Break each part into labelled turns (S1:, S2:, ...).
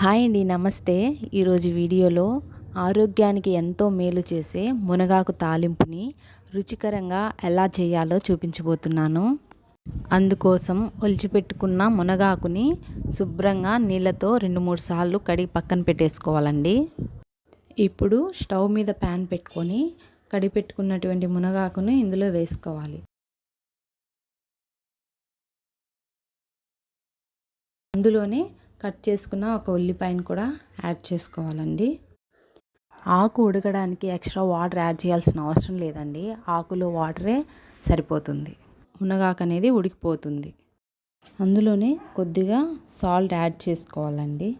S1: Hi అండి నమస్తే. ఈరోజు వీడియోలో ఆరోగ్యానికి ఎంతో మేలు చేసే మునగాకు తాలింపుని రుచికరంగా ఎలా చేయాలో చూపించబోతున్నాను. అందుకోసం ఒలిచిపెట్టుకున్న మునగాకుని శుభ్రంగా నీళ్ళతో రెండు మూడు సార్లు కడిగి పక్కన పెట్టేసుకోవాలండి. ఇప్పుడు స్టవ్ మీద ప్యాన్ పెట్టుకొని కడిగి పెట్టుకున్నటువంటి మునగాకును ఇందులో వేసుకోవాలి. అందులోనే కట్ చేసుకున్న ఒక ఉల్లిపాయను కూడా యాడ్ చేసుకోవాలండి. ఆకు ఉడకడానికి ఎక్స్ట్రా వాటర్ యాడ్ చేయాల్సిన అవసరం లేదండి. ఆకులో వాటరే సరిపోతుంది. మునగాకు అనేది ఉడికిపోతుంది. అందులోనే కొద్దిగా సాల్ట్ యాడ్ చేసుకోవాలండి.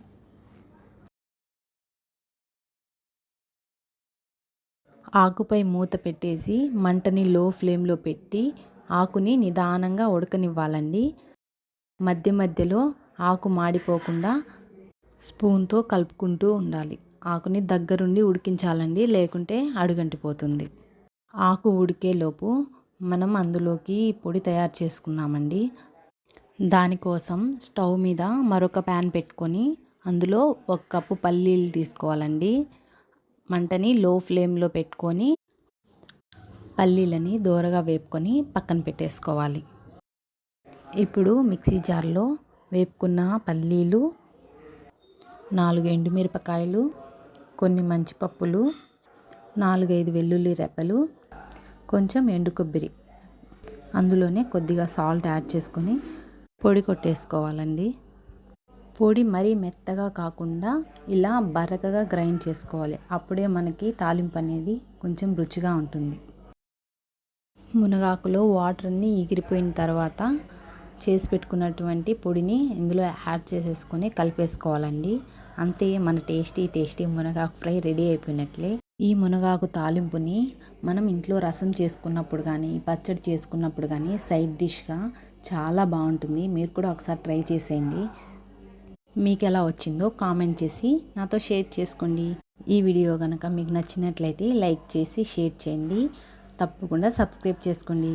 S1: ఆకుపై మూత పెట్టేసి మంటని లో ఫ్లేమ్లో పెట్టి ఆకుని నిదానంగా ఉడకనివ్వాలండి. మధ్య మధ్యలో ఆకు మాడిపోకుండా స్పూన్తో కలుపుకుంటూ ఉండాలి. ఆకుని దగ్గరుండి ఉడికించాలండి లేకుంటే అడుగంటిపోతుంది. ఆకు ఉడికేలోపు మనం అందులోకి పొడి తయారు చేసుకుందామండి. దానికోసం స్టవ్ మీద మరొక ప్యాన్ పెట్టుకొని అందులో ఒక కప్పు పల్లీలు తీసుకోవాలండి. మంటని లో ఫ్లేమ్లో పెట్టుకొని పల్లీలని దోరగా వేపుకొని పక్కన పెట్టేసుకోవాలి. ఇప్పుడు మిక్సీ జార్లో వేపుకున్న పల్లీలు నాలుగు ఎండుమిరపకాయలు కొన్ని మంచి పప్పులు నాలుగైదు వెల్లుల్లి రెప్పలు కొంచెం ఎండు కొబ్బరి. అందులోనే కొద్దిగా సాల్ట్ యాడ్ చేసుకొని పొడి కొట్టేసుకోవాలండి. పొడి మరీ మెత్తగా కాకుండా ఇలా బరకగా గ్రైండ్ చేసుకోవాలి. అప్పుడే మనకి తాలింపు అనేది కొంచెం రుచిగా ఉంటుంది. మునగాకులో వాటర్ అన్నీ ఎగిరిపోయిన తర్వాత చేసి పెట్టుకున్నటువంటి పొడిని ఇందులో యాడ్ చేసేసుకొని కలిపేసుకోవాలండి. అంతే మన టేస్టీ టేస్టీ మునగాకు ఫ్రై రెడీ అయిపోయినట్లే. ఈ మునగాకు తాలింపుని మనం ఇంట్లో రసం చేసుకున్నప్పుడు కానీ పచ్చడి చేసుకున్నప్పుడు కానీ సైడ్ డిష్గా చాలా బాగుంటుంది. మీరు కూడా ఒకసారి ట్రై చేసేయండి. మీకు ఎలా వచ్చిందో కామెంట్ చేసి నాతో షేర్ చేసుకోండి. ఈ వీడియో కనుక మీకు నచ్చినట్లయితే లైక్ చేసి షేర్ చేయండి. తప్పకుండా సబ్స్క్రైబ్ చేసుకోండి.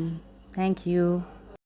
S1: Thank you.